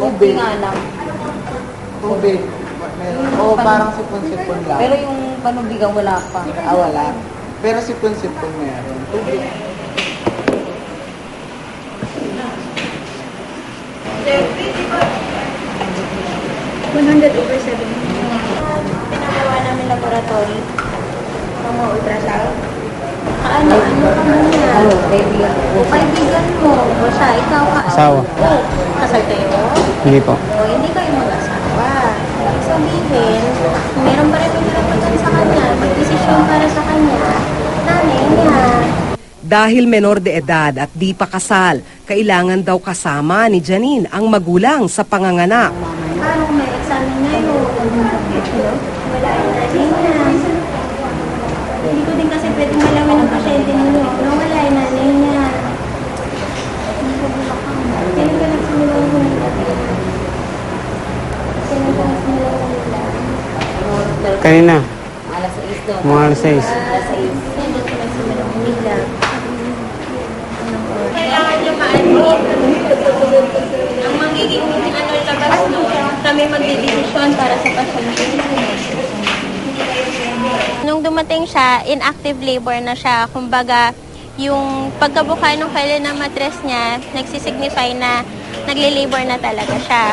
anak. Tubig. Meron. Oo, parang sipon-sipon lang. Pero yung panubigan wala pa. Ah, wala. Pero sipon-sipon meron. Tubig. Pinagawa namin laboratory ng mga ultrasound. Ano, ano ka muna? Ano, kaibigan ko. O kaibigan mo, o siya, ikaw ka. Asawa. O, kasal kayo? Hindi po. O, hindi kayo mag-asawa. Ibig sabihin, meron pa rin pinaraputan sa kanya, magdesisyon para sa kanya, nanay niya. Dahil menor de edad at di pa kasal, kailangan daw kasama ni Janine ang magulang sa panganganak. Kung may examen ngayon? Wala yung nanay niya. Hindi ko din kasi pwedeng malaman ng pasyente ninyo na wala yung nanay niya. Hindi ko bulakang. Kailan ka nagsimula ng humila? Kailan ka nagsimula ng humila? Kanina, Alas 6 doon. mga alas 6. Alas 6. Kailan ka nagsimula ng humila? Kailangan nyo. Ang magiging ano labas nun, kami magdidesisyon para sa pasyente. Nung dumating siya, inactive labor na siya. Kumbaga, yung pagkabuka ng kailan ng matres niya, nagsisignify na nagle-labor na talaga siya.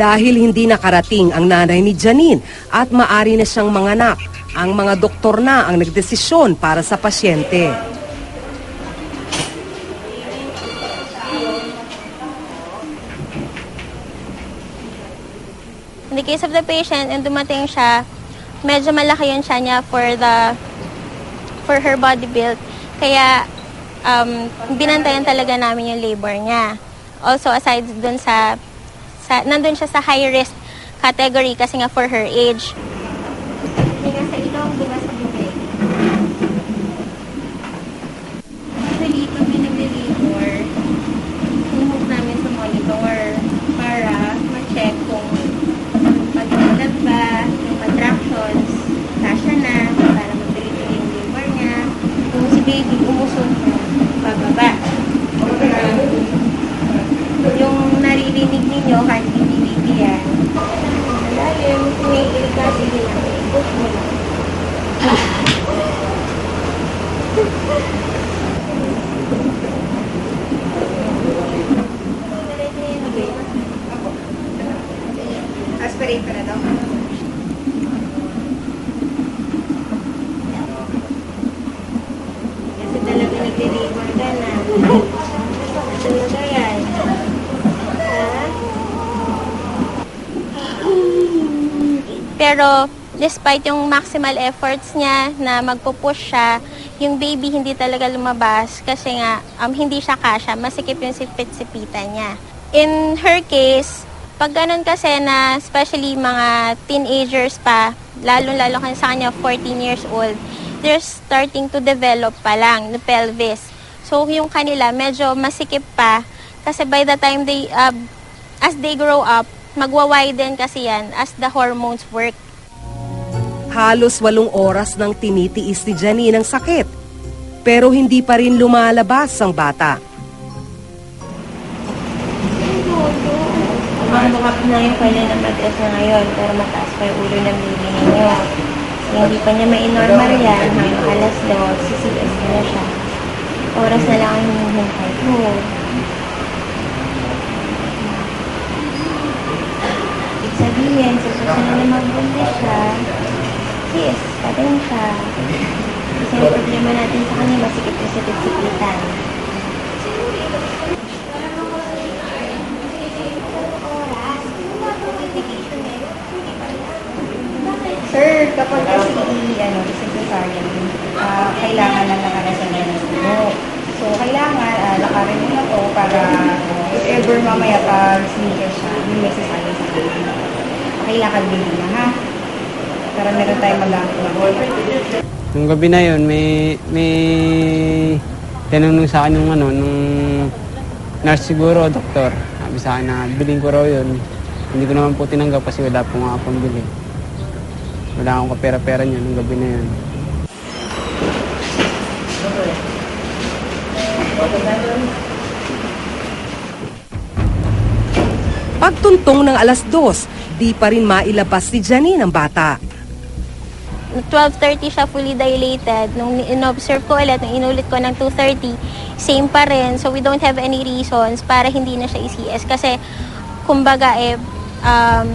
Dahil hindi nakarating ang nanay ni Janine at maari na siyang manganak, ang mga doktor na ang nagdesisyon para sa pasyente. In the case of the patient, and dumating siya, medyo malaki yung siya niya for the for her body build. Kaya um, binantayan talaga namin yung labor niya. Also, aside dun sa, sa nandun siya sa high risk category kasi nga for her age. Nga sa ilong, di ba sa bibig? Actually, may nag-labor, hinihog namin sa monitor para ma-check kung pag-ulat ba, yung contractions, kasya na, para mag-delivery yung labor niya. Kung si baby umusog, bababa. Yung naririnig ninyo, heartbeat ni baby yan. Malalim, may kasi lang, i-push mo lang. Aspirate ka na daw. Kasi talaga nag-deliver ka na. Talaga yan. Ha? Pero, despite yung maximal efforts niya na magpo-push siya, yung baby hindi talaga lumabas kasi nga um, hindi siya kasha, masikip yung sipit-sipitan niya. In her case, pag ganun kasi na especially mga teenagers pa, lalo-lalo kan sa kanya 14 years old, they're starting to develop pa lang the pelvis. So yung kanila medyo masikip pa kasi by the time they uh, as they grow up, magwa-widen kasi yan as the hormones work. Halos walong oras nang tinitiis ni Janine ang sakit. Pero hindi pa rin lumalabas ang bata. Mamukap na yung kanya ng matres na ngayon, pero mataas pa yung ulo ng baby ninyo. So, hindi pa niya ma-normal yan, hanggang alas 2, CCS na siya. Oras na lang ang hinihintay ko. Sabihin, sa susunod na magbuntis siya, yes, patayin siya. Kasi ang problema natin sa kanya, masikip yung sikip-sikitan. Sir, kapag kasi ano, kasi cesarean, ah, kailangan na nakarasan na dugo. So, kailangan uh, lakarin mo na to para if ever mamaya pag sneaker siya, hindi may sa baby. Kailangan din na ha. Para meron tayong na Nung gabi na yun, may, may tinanong sa akin nung ano, nung nurse siguro, doktor. Sabi sa akin na bilhin ko raw yun. Hindi ko naman po tinanggap kasi wala po nga akong bili. Wala akong kapera-pera niya nung gabi na yun. Pagtuntong ng alas dos, di pa rin mailabas ni Janine ang bata. 12.30 siya fully dilated. Nung in-observe ko ulit, nung inulit ko ng 2.30, same pa rin. So, we don't have any reasons para hindi na siya ECS. Kasi, kumbaga, eh, um,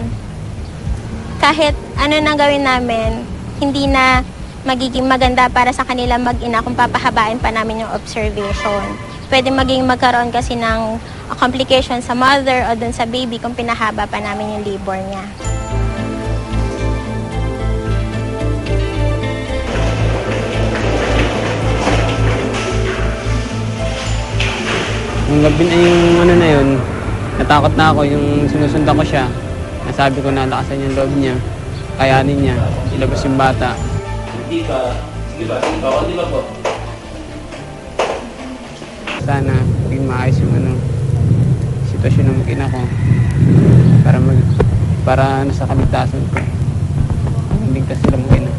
kahit ano nang gawin namin, hindi na magiging maganda para sa kanila mag-ina kung papahabain pa namin yung observation. Pwede maging magkaroon kasi ng complication sa mother o dun sa baby kung pinahaba pa namin yung labor niya. Yung gabi na yung ano na yun, natakot na ako yung sinusundan ko siya. Nasabi ko na lakasan yung loob niya, kayanin niya, ilabas yung bata. Hindi pa. Sige ba? Sige ba? Di ba po? Sana maging maayos yung ano, sitwasyon ng mag-ina ko para mag para nasa kaligtasan ko. Ligtas sila mag-ina.